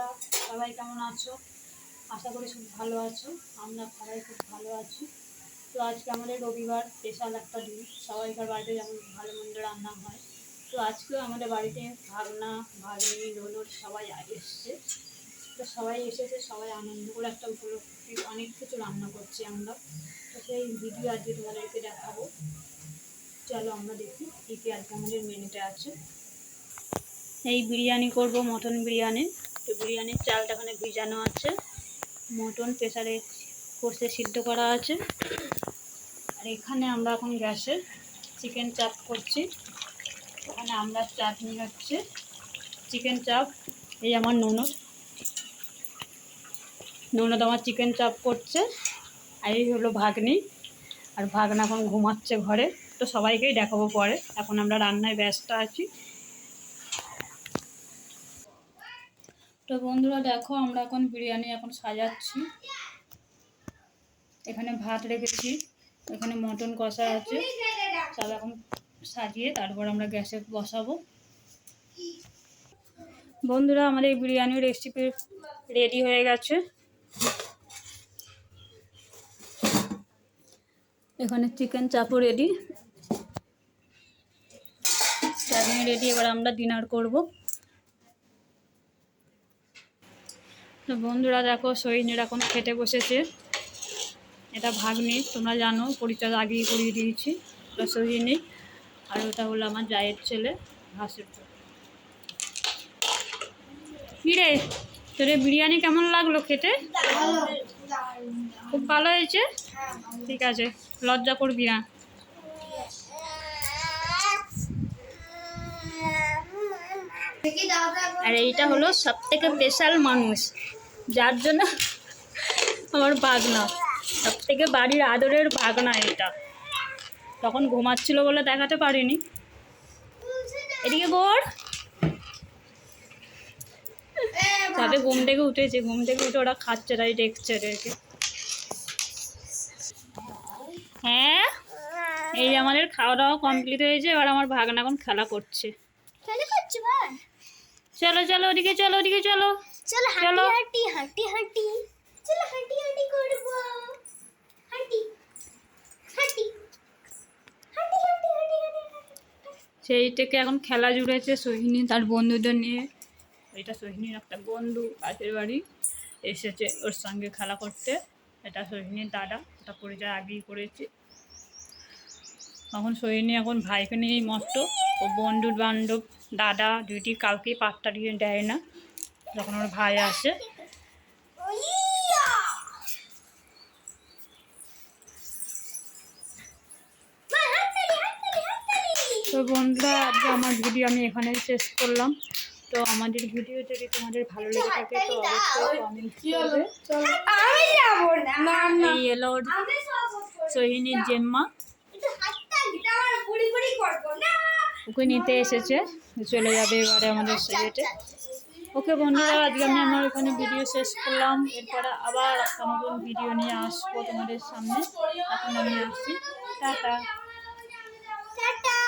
বন্ধুরা, সবাই কেমন আছো? আশা করি খুব ভালো আছো। আমরা সবাই খুব ভালো আছি। তো আজকে আমাদের রবিবার, স্পেশাল একটা দিন। সবাইকার বাড়িতে যেমন ভালো মন্দ রান্না হয়। তো আজকেও আমাদের বাড়িতে ভাগনা, ভাগ্নি, ননদ সবাই এসছে। তো সবাই এসেছে, সবাই আনন্দ করে একটা উপলক্ষে অনেক কিছু রান্না করছি আমরা। তো সেই ভিডিও আজকে তোমাদেরকে দেখাবো। চলো আমরা দেখি কী কী আজকে আমাদের মেনুতে আছে। এই বিরিয়ানি করব, মটন বিরিয়ানি। তো বিরিয়ানির চালটা এখানে ভিজানো আছে। মটন প্রেসারে কষে সিদ্ধ করা আছে। আর এখানে আমরা এখন গ্যাসে চিকেন চাপ করছি। ওখানে আমরা চাটনি হচ্ছে চিকেন চাপ, এই আমার ননদ। ননদ আমার চিকেন চাপ করছে। আর এই হলো ভাগ্নি। আর ভাগনা এখন ঘুমাচ্ছে ঘরে। তো সবাইকেই দেখাবো পরে। এখন আমরা রান্নায় ব্যস্ত আছি। তো বন্ধুরা দেখো, আমরা এখন বিরিয়ানি এখন সাজাচ্ছি। এখানে ভাত রেখেছি, এখানে মটন কষা আছে। সব এখন সাজিয়ে তারপর আমরা গ্যাসে বসাবো। বন্ধুরা, আমাদের বিরিয়ানির রেসিপি রেডি হয়ে গেছে। এখানে চিকেন চাপও রেডি চাটনি রেডি এবার আমরা ডিনার করব। তো বন্ধুরা দেখো সৈনির এখন খেতে বসেছে। এটা ভাগ্নি, তোমরা জানো, পরিচয় আগেই করিয়ে দিয়েছি তো সৈনি আর ওটা হলো আমার জায়ের ছেলে হাসির কী রে তোর বিরিয়ানি কেমন লাগল খেতে? খুব ভালো হয়েছে? ঠিক আছে, লজ্জা করবি না। আর এইটা হলো সব থেকে স্পেশাল মানুষ। যার জন্য আমার বাগনা। সব থেকে বাড়ির আদরের বাগনা এটা। তখন ঘুমাচ্ছিল বলে দেখাতে পারিনি। এদিকে বোর। তবে ঘুম থেকে উঠেছে ঘুম থেকে উঠে ওরা খাচ্ছে তাই দেখছে রেখে হ্যাঁ? এই যে আমাদের খাওয়া দাওয়া কমপ্লিট হয়েছে এবার আমার ভাগনা এখন খেলা করছে। চলো চলো ওদিকে চলো ওদিকে চলো। চলো। হাঁটি হাঁটি হাঁটি হাঁটি। চলো হাঁটি হাঁটি করব। হাঁটি হাঁটি হাঁটি হাঁটি হাঁটি হাঁটি সেই থেকে এখন খেলা জুড়েছে সোহিনী তার বন্ধুদের নিয়ে। এটা সোহিনীর একটা বন্ধু পাশের বাড়ি। এসেছে ওর সঙ্গে খেলা করতে। এটা সোহিনীর দাদা এটা পরিচয় আগেই করেছে। এখন সোহিনী এখন ভাইকে নিয়েই মস্ত। ও বন্ধুর বান্ধব দাদা দুইটি কাউকেই পাত্তা দিয়ে দেয় না। যখন আমার ভাই আসে। তো বন্ধুরা, আজকে আমার ভিডিও আমি এখানে শেষ করলাম। তো আমাদের ভিডিও যদি তোমাদের ভালো লেগে থাকে, তো অবশ্যই কমেন্ট করবে। আমি যাব না না এই এলো ওর সোহিনীর জেম্মা। ওকে নিতে এসেছে। চলে যাবে এবারে আমাদের সেজেটে ওকে বন্ধুরা আজকে আমি আমার এখানে ভিডিও শেষ করলাম। এরপরে আবার একটা নতুন ভিডিও নিয়ে আসব তোমাদের সামনে। এখন আমি আসছি। টাটা। টাটা।